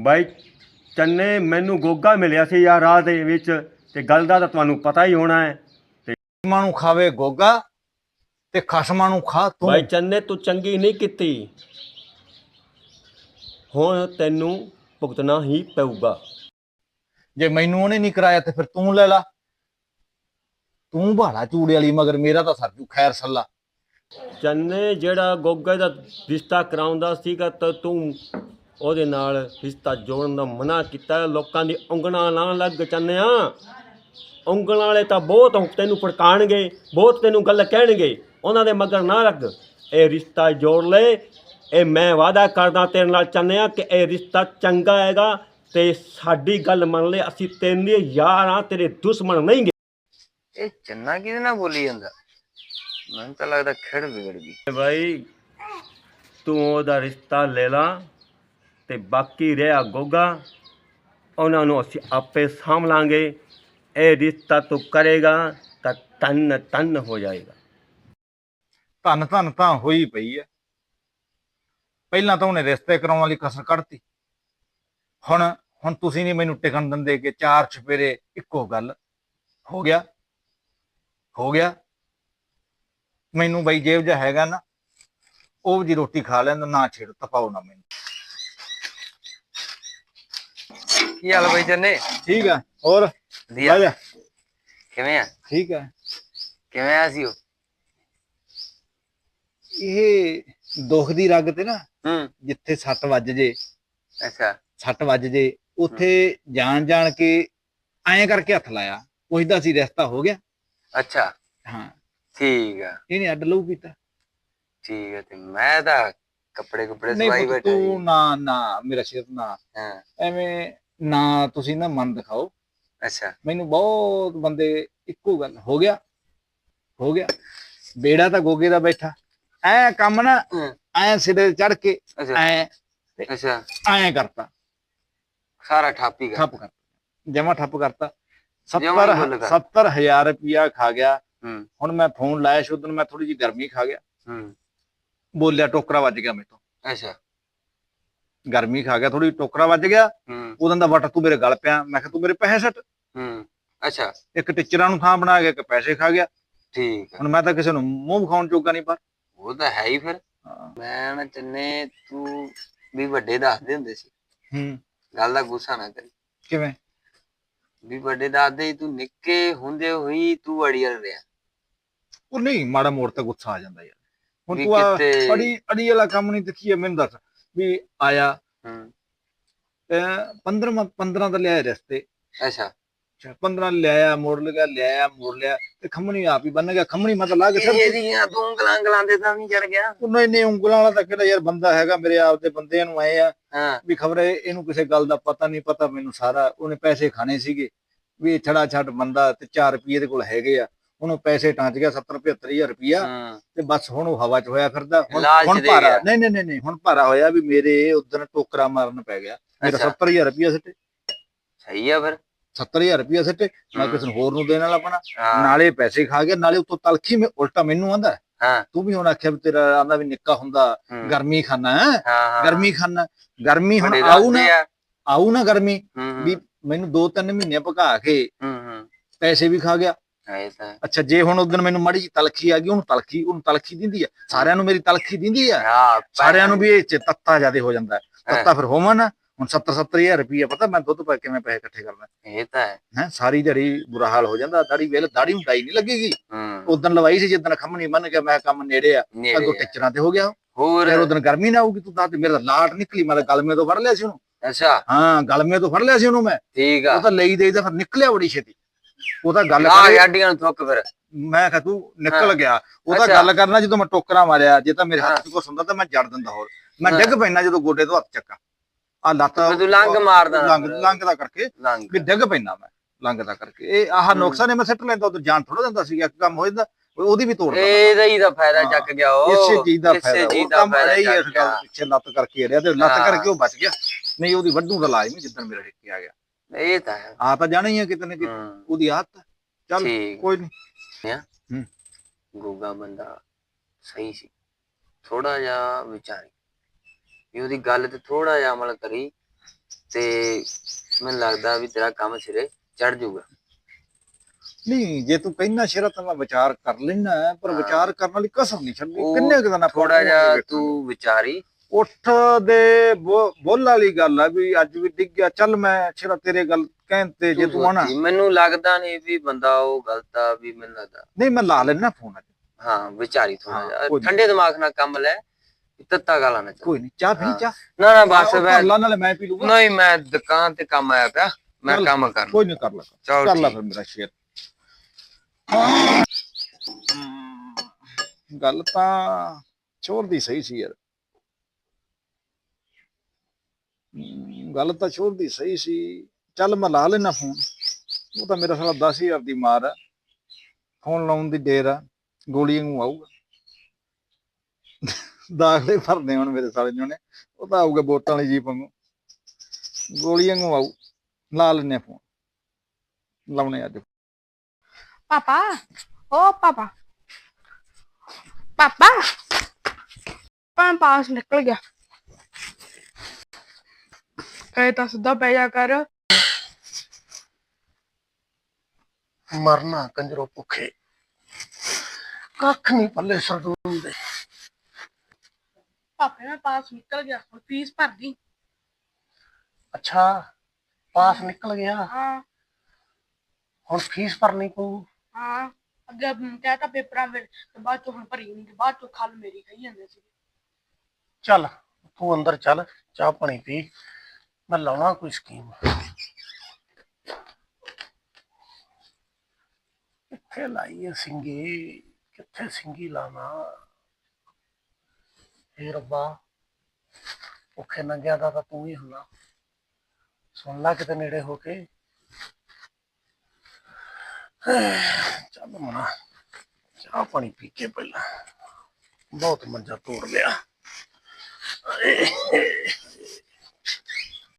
ਬਾਈ ਚੰਨੇ ਮੈਨੂੰ ਗੋਗਾ ਮਿਲਿਆ ਸੀ ਯਾਰ ਰਾਹ ਦੇ ਵਿੱਚ ਤੇ ਗੱਲ ਦਾ ਤਾਂ ਤੁਹਾਨੂੰ ਪਤਾ ਹੀ ਹੋਣਾ ਹੈ। ਖਸਮਾਂ ਨੂੰ ਖਾਵੇ ਗੋਗਾ ਤੇ ਖਸਮਾਂ ਨੂੰ ਖਾ ਤੂੰ। ਬਾਈ ਚੰਨੇ ਤੂੰ ਚੰਗੀ ਨਹੀਂ ਕੀਤੀ। ਹੁਣ ਤੈਨੂੰ ਭੁਗਤਣਾ ਹੀ ਪਊਗਾ। ਜੇ ਮੈਨੂੰ ਉਹਨੇ ਨਹੀਂ ਕਰਾਇਆ ਤੇ ਫਿਰ ਤੂੰ ਲੈ ਲਾ। ਤੂੰ ਭਾਲਾ ਚੂੜੇ ਵਾਲੀ ਮਗਰ ਮੇਰਾ ਤਾਂ ਸਰਜੂ ਖੈਰ ਸੱਲਾ। ਚੰਨੇ ਜਿਹੜਾ ਗੋਗੇ ਦਾ ਰਿਸ਼ਤਾ ਕਰਾਉਂਦਾ ਸੀਗਾ ਤਾਂ ਤੂੰ ਉਹਦੇ ਨਾਲ ਰਿਸ਼ਤਾ ਜੋੜਨ ਦਾ ਮਨਾ ਕੀਤਾ ਲੋਕਾਂ ਦੀ ਉਂਗਲਾਂ ਨਾ ਲੱਗ ਚੰਨਿਆ ਉਂਗਲਾਂ ਵਾਲੇ ਤਾਂ ਬਹੁਤ ਤੈਨੂੰ ਭੜਕਾਣਗੇ ਬਹੁਤ ਤੈਨੂੰ ਗੱਲ ਕਹਿਣਗੇ। ਉਹਨਾਂ ਦੇ ਮਗਰ ਨਾ ਲੱਗ ਇਹ ਰਿਸ਼ਤਾ ਜੋੜ ਲੈ। ਇਹ ਮੈਂ ਵਾਅਦਾ ਕਰਦਾ ਤੇਰੇ ਨਾਲ ਚੰਨਿਆ ਕਿ ਇਹ ਰਿਸ਼ਤਾ ਚੰਗਾ ਹੈਗਾ ਤੇ ਸਾਡੀ ਗੱਲ ਮੰਨ ਲੈ। ਅਸੀਂ ਤੇਰੇ ਯਾਰ ਆ ਤੇਰੇ ਦੁਸ਼ਮਣ ਨਹੀਂ ਗੇ। ਇਹ ਚੰਨਾ ਕਿਹਦੇ ਨਾਲ ਬੋਲੀ ਜਾਂਦਾ? ਮੈਨੂੰ ਤਾਂ ਲੱਗਦਾ ਖੇਡ ਵਿਗੜ ਗਈ। ਭਾਈ ਤੂੰ ਉਹਦਾ ਰਿਸ਼ਤਾ ਲੈ ਲਾ। ਤੇ ਬਾਕੀ ਰਿਹਾ ਗੋਗਾ। ਉਹਨਾਂ ਨੂੰ ਅਸੀਂ ਆਪੇ ਸਾਂਭ ਲਾਂਗੇ। ਇਹ ਰਿਸ਼ਤਾ ਤੂੰ ਕਰੇਗਾ ਤਾਂ ਤਨ ਤਨ ਹੋ ਜਾਏਗਾ। ਧੰਨ ਧੰਨ ਤਾਂ ਹੋਈ ਪਈ ਐ ਪਹਿਲਾਂ ਤਾਂ ਉਹਨੇ ਰਿਸ਼ਤੇ ਕਰਾਉਣ ਵਾਲੀ ਕਸਰ ਕੱਢਤੀ। ਹੁਣ ਹੁਣ ਤੁਸੀਂ ਨਹੀਂ ਮੈਨੂੰ ਟਿਕਣ ਦਿੰਦੇ ਕਿ ਚਾਰ ਛਪੇਰੇ ਇੱਕੋ ਗੱਲ। ਹੋ ਗਿਆ। ਹੋ ਗਿਆ। ਮੈਨੂੰ ਬਈ ਜੇਬ ਜਿਹਾ ਹੈਗਾ ਨਾ, ਉਹ ਜੀ ਰੋਟੀ ਖਾ ਲੈਂਦਾ, ਨਾ ਛੇੜ, ਤਪਾਓ ਨਾ ਮੈਨੂੰ। ਕੀ ਹਾਲ ਬਈ ਚੰਨੇ? ਠੀਕ ਆ ਹੋਰ? ਵਧੀਆ। ਜਾ। ਕਿਵੇਂ ਆ? ਠੀਕ ਆ। ਕਿਵੇਂ ਆ ਸੀ ਉਹ? ਇਹ ਦੁੱਖ ਦੀ ਰਗ ਤੇ ਨਾ ਹੂੰ। ਜਿੱਥੇ ਸੱਟ ਵੱਜ ਜੇ। ਅੱਛਾ। ਸੱਟ ਵੱਜ ਜੇ। ਉੱਥੇ ਜਾਣ ਜਾਣ ਕੇ ਐਂ ਕਰਕੇ ਹੱਥ ਲਾਇਆ। ਪੁੱਛਦਾ ਸੀ ਰਸਤਾ ਹੋ ਗਿਆ। ਅੱਛਾ। ਹਾਂ। ਠੀਕ ਆ। ਇਹਨੇ ਅੱਡ ਲਊ ਪੀਤਾ ਠੀਕ ਆ ਤੇ ਮੈਂ ਤਾਂ ਕੱਪੜੇ ਕੁਪੜੇ ਸਵਾਈ ਬੈਠਾ ਤੂੰ ਨਾ ਨਾ ਮੇਰਾ ਸ਼ੇਰ ਨਾ। ਐਵੇਂ ਨਾ ਤੁਸੀਂ ਨਾ ਮਨ ਦਿਖਾਓ। ਅੱਛਾ। ਮੈਨੂੰ ਬਹੁਤ ਬੰਦੇ ਇੱਕੋ ਗੱਲ ਹੋ ਗਿਆ ਹੋ ਗਿਆ। ਬੇੜਾ ਤਾਂ ਗੋਗੇ ਦਾ ਬੈਠਾ। ਐ ਕੰਮ ਨਾ ਐ ਸਿਰੇ ਚੜ ਕੇ ਐ ਅੱਛਾ। ਐ ਕਰਤਾ। ਸਾਰਾ ਠਾਪੀ ਕਰ ਠੱਪ ਕਰਤਾ। ਜਮਾ ਠੱਪ ਕਰਤਾ। ਜਮਾਂ ਹੀ 70 ਫੁੱਲ ਕਰ। 70000 ਰੁਪਿਆ ਖਾ ਗਿਆ। ਹੁਣ ਮੈਂ ਫੋਨ ਲਾਇਆ ਸੀ ਉਦੋਂ ਮੈਂ ਥੋੜੀ ਜਿਹੀ ਗਰਮੀ ਖਾ ਗਿਆ। ਹੂੰ। ਬੋਲਿਆ ਟੋਕਰਾ ਵੱਜ ਗਿਆ ਮੇਰੇ ਤੋਂ। ਅੱਛਾ। ਗਰਮੀ ਖਾ ਗਿਆ ਥੋੜੀ ਟੋਕਰਾ ਵੱਜ ਗਿਆ ਹੂੰ। ਉਦੋਂ ਦਾ ਵਟ ਤੂੰ ਮੇਰੇ ਗਲ ਪਿਆ ਮੈਂ ਕਿਹਾ ਤੂੰ ਮੇਰੇ ਪੈਸੇ ਸੱਟ। ਹੂੰ ਅੱਛਾ। ਇੱਕ ਟੀਚਰਾਂ ਨੂੰ ਥਾਂ ਬਣਾ ਗਿਆ ਕਿ ਪੈਸੇ ਖਾ ਗਿਆ। ਠੀਕ ਆ। ਹੁਣ ਮੈਂ ਤਾਂ ਕਿਸੇ ਨੂੰ ਮੂੰਹ ਵਿਖਾਉਣ ਜੋਗਾ ਨਹੀਂ ਪਰ। ਉਹ ਤਾਂ ਹੈ ਹੀ ਫਿਰ। ਮੈਂ ਨਾ ਚੰਨੇ ਤੂੰ ਵੀ ਵੱਡੇ ਦੱਸਦੇ ਹੁੰਦੇ ਸੀ। ਹੂੰ। ਗੱਲ ਦਾ ਗੁੱਸਾ ਨਾ ਕਰੀ। ਕਿਵੇਂ? ਵੀ ਵੱਡੇ ਦੱਸਦੇ ਸੀ, ਤੂੰ ਨਿੱਕੇ ਹੁੰਦੇ ਹੋਈ ਤੂੰ ਅੜੀਅਲ ਰਿਹਾ। ਉਹ ਨਹੀਂ ਮਾੜਾ ਮੋੜ ਤੇ ਗੁੱਸਾ ਆ ਜਾਂਦਾ ਯਾਰ। ਹੁਣ ਵੀ ਤੂੰ ਆ ਕਿਤੇ ਅੜੀ ਅੜੀ ਵਾਲਾ ਕੰਮ ਨਹੀਂ ਦੇਖੀਏ ਮੈਨੂੰ ਦੱਸ। ਵੀ ਆਇਆ। ਹੂੰ। 15 15 ਦਾ ਲਿਆਇਆ ਰਸਤੇ। ਅੱਛਾ। 15 ਲਿਆਇਆ ਮੋੜ ਲਿਆ ਲਿਆਇਆ ਮੋੜ ਲਿਆ ਤੇ ਖੰਮਣੀ ਆਪ ਹੀ ਬੰਨ ਗਿਆ। ਖੰਮਣੀ ਮੈਂ ਤਾਂ ਲਾ ਕੇ ਸਿਰ ਇਹਦੀਆਂ ਤੂੰ ਉਂਗਲਾਂ ਉਂਗਲਾਂ ਦੇ ਤਾਂ ਨਹੀਂ ਚੜ ਗਿਆ। ਉਹਨੇ ਇੰਨੇ ਉਂਗਲਾਂ ਵਾਲਾ ਤਾਂ ਕਿਹੜਾ ਯਾਰ ਬੰਦਾ ਹੈਗਾ ਮੇਰੇ ਆਪ ਦੇ ਬੰਦਿਆਂ ਨੂੰ ਆਏ ਆ। ਵੀ ਖਬਰ ਇਹਨੂੰ ਕਿਸੇ ਗੱਲ ਦਾ ਪਤਾ ਨਹੀਂ ਪਤਾ ਮੈਨੂੰ ਸਾਰਾ। ਉਹਨੇ ਪੈਸੇ ਖਾਣੇ ਸੀਗੇ। ਵੀ ਛੜਾ ਛੱਡ ਬੰਦਾ ਤੇ 4 ਰੁਪਏ ਦੇ ਕੋਲ ਹੈਗੇ ਆ। ਉਹਨੂੰ ਪੈਸੇ ਟਾਂਚ ਗਿਆ 70 75000 ਰੁਪਇਆ ਹੂੰ। ਤੇ ਬਸ ਹੁਣ ਉਹ ਹਵਾ 'ਚ ਹੋਇਆ ਫਿਰਦਾ। ਹੁਣ ਲਾਲਚ ਹੁਣ ਦੇ ਭਾਰਾ ਗਿਆ। ਨਹੀਂ ਨਹੀਂ ਨਹੀਂ ਨਹੀਂ ਹੁਣ ਭਾਰਾ ਹੋਇਆ ਵੀ ਮੇਰੇ ਉਦੋਂ ਟੋਕਰਾ ਮਾਰਨ ਪੈ ਗਿਆ। ਮੇਰਾ ਅੱਛਾ। 70000 ਰੁਪਇਆ ਸਿੱਟੇ। ਸਹੀ ਆ ਫਿਰ। 70000 ਰੁਪਇਆ ਸਿੱਟੇ। ਮੈਂ ਹੂੰ। ਕਿਸੇ ਨੂੰ ਹੋਰ ਨੂੰ ਦੇਣ ਵਾਲਾ ਬਣਾ। ਹਾਂ। ਨਾਲੇ ਪੈਸੇ ਖਾ ਗਿਆ ਨਾਲੇ ਉਤੋਂ ਤਲਖੀ ਮੈਂ ਉਲਟਾ ਮੈਨੂੰ ਆਂਦਾ। ਹਾਂ। ਤੂੰ ਵੀ ਹੁਣ ਆਖਿਆ ਵੀ ਤੇਰਾ ਆਂਦਾ ਵੀ ਨਿੱਕਾ ਹੁੰਦਾ ਗਰਮੀ ਖਾਨਾ। ਹੈ ਗਰਮੀ ਖਾਨਾ। ਗਰਮੀ ਹੁਣ ਆਊ ਨਾ। ਦੱਸਦੇ ਆ। ਆਊ ਨਾ ਗਰਮੀ। ਵੀ ਮੈਨੂੰ 2-3 ਮਹੀਨੇ ਭਗਾ ਕੇ ਪੈਸੇ ਵੀ ਖਾ ਗਿਆ। ਅੱਛਾ ਜੇ ਹੁਣ ਉਦੋਂ ਮੈਨੂੰ ਮਾੜੀ ਜਿਹੀ ਤਲਖੀ ਆ ਗਈ ਉਹਨੂੰ ਤਲਖੀ ਉਹਨੂੰ ਤਲਖੀ ਦਿੰਦੀ ਆ। ਸਾਰਿਆਂ ਨੂੰ ਮੇਰੀ ਤਲਖੀ ਦਿੰਦੀ ਆ। ਹਾਂ ਸਾਰਿਆਂ ਨੂੰ ਵੀ ਇਹ ਚ ਤੱਤਾ ਜਿਆਦੇ ਹੋ ਜਾਂਦਾ। ਤੱਤਾ ਫਿਰ ਹੋਵਾਂ ਨਾ ਹੁਣ 70 70000 ਰੁਪਏ ਪਤਾ ਮੈਂ ਦੁੱਧ ਪਾ ਕੇ ਕਿਵੇਂ ਪੈਸੇ ਇਕੱਠੇ ਕਰਦਾ ਇਹ ਤਾਂ ਹੈ। ਹੈ ਸਾਰੀ ਦਿਹਾੜੀ ਬੁਰਾ ਹਾਲ ਹੋ ਜਾਂਦਾ। ਦਾੜੀ ਵੇਲ ਦਾੜੀ ਹੁੰਦਾਈ ਨਹੀਂ ਲੱਗੇਗੀ। ਉਦੋਂ ਲਵਾਈ ਸੀ ਜਿੱਦਣ ਖੰਮਣੀ ਬੰਨ ਗਿਆ ਮੈਂ ਕੰਮ ਨੇੜੇ ਆ। ਅੱਗੋਂ। ਟਿਚਰਾਂ ਤੇ ਹੋ ਗਿਆ। ਹੋਰ? ਫਿਰ ਉਦੋਂ ਗਰਮੀ ਨਾ ਆਊਗੀ ਤੂੰ ਤਾਂ ਤੇ ਮੇਰਾ ਲਾਟ ਨਿਕਲੀ ਮੈਂ ਤਾਂ ਗਲਮੇ ਤੋਂ ਫੜ ਲਿਆ ਸੀ ਉਹਨੂੰ। ਅੱਛਾ। ਹਾਂ ਗਲਮੇ ਤੋਂ ਫੜ ਲਿਆ ਸੀ ਉਹਨੂੰ ਮੈਂ। ਠੀਕ ਆ। ਉਹ ਤਾਂ ਲਈ ਦੇਈਦਾ ਫਿਰ ਨਿਕਲਿਆ ਬੜੀ ਛੇਤੀ। ਉਹ ਤਾਂ ਗੱਲ ਆ ਕਰੇ ਨੂੰ ਥੁੱਕ ਫਿਰ ਮੈਂ ਕਿਹਾ ਤੂੰ ਨਿਕਲ। ਗਿਆ ਉਹ ਤਾਂ ਅੱਛਾ। ਗੱਲ ਕਰਨਾ ਜਦੋਂ ਮੈਂ ਟੋਕਰਾ ਮਾਰਿਆ ਜੇ ਤਾਂ ਮੇਰੇ। ਹੱਥ 'ਚ ਕੁਛ ਹੁੰਦਾ ਤਾਂ ਮੈਂ ਜੜ ਦਿੰਦਾ ਹੋਰ ਮੈਂ। ਡਿੱਗ ਪੈਣਾ ਜਦੋਂ ਗੋਡੇ ਤੋਂ ਹੱਥ ਚੱਕਾ ਆ ਲੱਤ ਫਿਰ ਤੂੰ ਲੰਘ ਮਾਰਦਾ ਲੰਘ। ਲੰਘਦਾ ਕਰਕੇ ਲੰਘ ਵੀ ਡਿੱਗ ਪੈਣਾ ਮੈਂ ਲੰਘਦਾ ਕਰਕੇ ਇਹ ਆਹ। ਨੁਕਸਾਨ ਨੇ ਮੈਂ ਸਿੱਟ ਲੈਂਦਾ ਉਦੋਂ ਜਾਨ ਥੋੜਾ ਦਿੰਦਾ ਸੀ ਇੱਕ ਕੰਮ ਹੋ ਜਾਂਦਾ ਉਹ- ਉਹਦੀ ਵੀ ਤੋੜ ਦਿੰਦਾ ਇਹਦਾ ਹੀ ਤਾਂ ਫਾਇਦਾ ਹਾਂ। ਚੱਕ ਗਿਆ ਉਹ ਇਸੇ ਚੀਜ਼ ਦਾ ਇਸੇ ਫਾਇਦਾ ਚੀਜ਼ ਉਹ ਦਾ ਕੰਮ ਫਾਇਦਾ ਹੀ ਇਸ ਚੱਕ ਗੱਲ ਗਿਆ। ਪਿੱਛੇ ਲੱਤ ਕਰਕੇ ਅੜਿਆ ਤੇ ਲੱਤ ਹਾਂ। ਕਰਕੇ ਉਹ ਬਚ ਗਿਆ ਨਹੀਂ ਉਹਦੀ ਵੱਡੂ ਦਾ ਲਾਜ਼ਮੀ ਜਿੱਦਣ ਮੇਰਾ ਠੇਕੇ ਆ ਗਿਆ ਇਹ ਤਾਂ ਹੈ। ਆ ਤਾਂ ਜਾਣਾ ਹੀ ਆ ਕਿਤੇ ਨਾ ਕਿਤੇ। ਹੂੰ। ਉਹਦੀ ਆਦਤ ਹੈ। ਚੱਲ ਠੀਕ। ਕੋਈ ਨਹੀਂ। ਗੋਗਾ ਬੰਦਾ ਸਹੀ ਸੀ। ਥੋੜਾ ਜਿਹਾ ਵਿਚਾਰੀ। ਵੀ ਉਹਦੀ ਗੱਲ ਤੇ ਥੋੜਾ ਜਿਹਾ ਅਮਲ ਕਰੀ ਤੇ ਮੈਨੂੰ ਲੱਗਦਾ ਵੀ ਤੇਰਾ ਕੰਮ ਸਿਰੇ ਚੜ ਜਾਊਗਾ। ਨਹੀਂ ਜੇ ਤੂੰ ਕਹਿਣਾ ਸ਼ੇਰਾ ਤਾਂ ਮੈਂ ਵਿਚਾਰ ਕਰ ਲੈਣਾ ਪਰ ਹਾਂ। ਵਿਚਾਰ ਕਰਨ ਵਾਲੀ ਕਸਰ ਨਹੀਂ ਛੱਡੀ ਉਹ ਕਿੰਨੇ ਕੁ ਦਿਨਾਂ ਥੋੜਾ ਜਿਹਾ ਤੂੰ ਵਿਚਾਰੀ ਉੱਠ ਦੇ ਬੋਲ ਵਾਲੀ ਗੱਲ ਆ ਵੀ ਅੱਜ ਵੀ ਡਿੱਗ ਗਿਆ ਚੱਲ ਮੈਂ ਸ਼ੇਰਾ ਤੇਰੇ ਗੱਲ ਕਹਿਣ ਤੇ ਜੇ ਤੂੰ ਆਣਾ। ਮੈਨੂੰ ਲੱਗਦਾ ਨਹੀਂ ਵੀ ਬੰਦਾ ਉਹ ਗਲਤ ਆ ਵੀ ਮੈਨੂੰ ਲੱਗਦਾ। ਨਹੀਂ ਮੈਂ ਲਾ ਲੈਣਾ ਫੋਨ ਅੱਜ। ਹਾਂ ਵਿਚਾਰੀ ਥੋੜਾ। ਠੰਡੇ ਦਿਮਾਗ ਨਾਲ ਕੰਮ ਲੈ ਤੱਤਾ ਗਾਲਾਂ ਨਾ ਕੋਈ ਨਹੀਂ ਚਾਹ ਪੀ। ਚਾਹ। ਨਾ ਨਾ ਬਸ ਮੈਂ ਕਰ ਲਾ ਨਾਲੇ ਮੈਂ ਪੀ ਲੂਗਾ ਨਹੀਂ ਮੈਂ ਦੁਕਾਨ ਤੇ ਕੰਮ ਆਇਆ ਪਿਆ। ਮੈਂ। ਕੰਮ ਕਰਨਾ। ਕੋਈ ਨਹੀਂ ਕਰ ਲਾ। ਚਲ ਕਰ ਲਾ ਫਿਰ ਮੇਰਾ ਸ਼ੇਰ। ਗੱਲ ਤਾਂ ਚੋਰ ਦੀ ਸਹੀ ਸੀ ਯਾਰ ਹਮ, ਗੱਲ ਤਾਂ ਸ਼ੋਰ ਦੀ ਸਹੀ ਸੀ। ਚੱਲ ਮੈਂ ਲਾ ਲੈਣਾ ਫੋਨ। ਉਹ ਤਾਂ ਮੇਰਾ ਸਾਲਾ 10000 ਦੀ ਮਾਰ ਆ। ਫੋਨ ਲਾਉਣ ਦੀ ਡੇਰ ਆ। ਗੋਲੀਆਂ ਨੂੰ ਆਊਗਾ। ਦਾਖਲੇ ਭਰਦੇ ਹੁਣ ਮੇਰੇ ਸਾਲੇ ਨੇ ਉਹ ਤਾਂ ਆਊਗਾ ਵੋਟਾਂ ਵਾਲੀ ਜੀਪ ਵਾਂਗੂ। ਗੋਲੀਆਂ ਨੂੰ ਆਊ। ਲਾ ਲੈਣੇ ਫੋਨ। ਲਾਉਣੇ ਅੱਜ। ਪਾਪਾ, ਓ ਪਾਪਾ। ਪਾਪਾ। ਪਾਣ ਪਾਸ ਨਿਕਲ ਗਿਆ। ਕਹੇ ਤਾਂ ਸਿੱਧਾ ਪੈ ਜਾ ਕਰ। ਮਰਨਾ ਕੰਜਰੋ ਭੁੱਖੇ। ਕੱਖ ਨਹੀਂ ਪੱਲੇ ਸਰਦੂਲ ਦੇ ਪਾਪੇ ਮੈਂ ਪਾਸ ਨਿਕਲ ਗਿਆ ਹੁਣ ਫੀਸ ਭਰਦੀ ਅੱਛਾ ਪਾਸ ਨਿਕਲ ਗਿਆ? ਹਾਂ। ਹੁਣ ਫੀਸ ਭਰਨੀ ਪਊ? ਹਾਂ ਅੱਗੇ ਕਹਿਤਾ ਪੇਪਰਾਂ ਵਿੱਚ ਤੇ ਬਾਅਦ ਚੋਂ ਹੁਣ ਭਰੀ ਨਹੀਂ ਤੇ ਬਾਅਦ ਚੋਂ ਖੱਲ ਮੇਰੀ ਕਹੀ ਜਾਂਦੇ ਸੀ ਚੱਲ ਤੂੰ ਅੰਦਰ ਚੱਲ ਚਾਹ ਪਾਣੀ ਪੀ। ਮੈਂ ਲਾਉਣਾ ਕੋਈ ਸਕੀਮ। ਕਿੱਥੇ ਲਾਈਏ ਸਿੰਗੀ? ਕਿੱਥੇ ਸਿੰਗੀ ਲਾਵਾਂ? ਹੇ ਰੱਬਾ ਭੁੱਖੇ ਨੰਗਿਆ ਦਾ ਤਾਂ ਤੂੰ ਹੀ ਹੁੰਨਾ ਸੁਣ ਲਾ ਕਿਤੇ ਨੇੜੇ ਹੋ ਕੇ। ਚੱਲ ਮਨਾ। ਚਾਹ ਪਾਣੀ ਪੀ ਕੇ ਪਹਿਲਾਂ। ਬਹੁਤ ਮੰਜਾ ਤੋੜ ਲਿਆ।